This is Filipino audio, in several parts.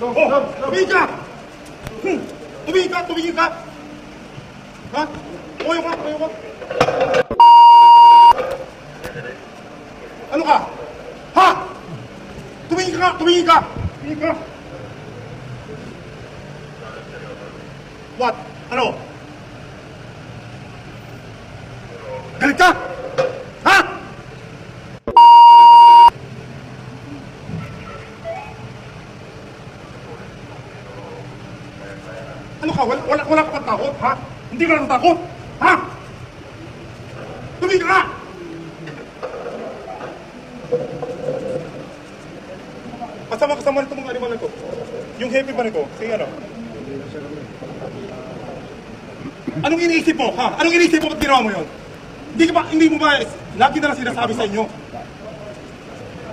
Oh, tumingin ka! Hmm, Tumingin ka, tumingin ka! Ha? Tumayo ka, tumayo ka! Ano ka? Ha? Tumingin ka, tumingin ka! Tumingin ka! What? Ano? Galit ka? Ano ka? Wala, wala, wala ka bang takot, ha? Hindi ka natatakot? Ha? Tumigil ka! Kasama kasama nito mga animal na to. Yung happy ba nito? Sige ano? Anong iniisip mo, ha? Anong iniisip mo ba't ginawa mo yun? Hindi ka ba, hindi mo ba, lagi na lang sinasabi sa inyo.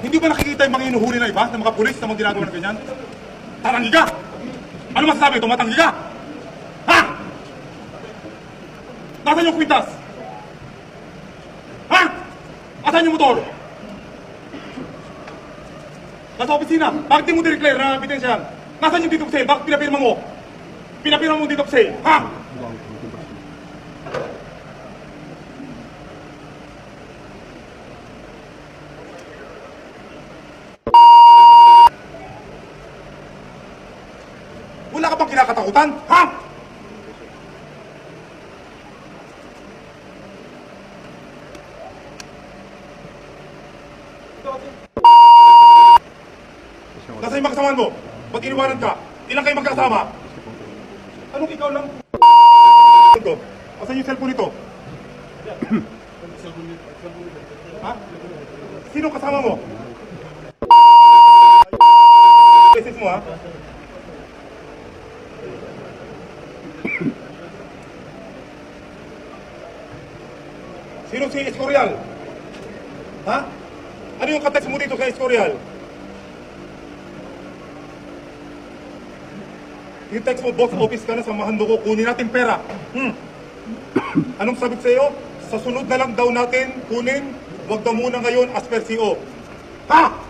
Hindi ba nakikita yung mga inuhuli na iba, ng mga pulis na mga ginagawa ng ganyan? Taranggi ka! Ano masasabi? Tumatanggi ka? Ha? Nasaan yung kwintas? Ha? Asan yung motor? Nasa opisina. Bakit di mo declare na ebidensya? Nasaan yung dito sale? Bakit pinapirma mo? Pinapirma mo dito sale? Ha? Wala ka bang kinakatakutan? Ha? Nasaan yung mga kasamahan mo? Ba't iniwanan ka? Ilang kayo magkasama? Anong ikaw lang? Ito. Asan yung cellphone nito? ha? Sino kasama mo? Message mo ha? Sino si Escorial? Ha? Ano yung katext mo dito kay Escorial? Yung text mo, boss, office ka na, samahan mo ko, kunin natin pera. Hmm. Anong sabi sa'yo? Sa sunod na lang daw natin kunin, wag daw muna ngayon as per CO. Ha?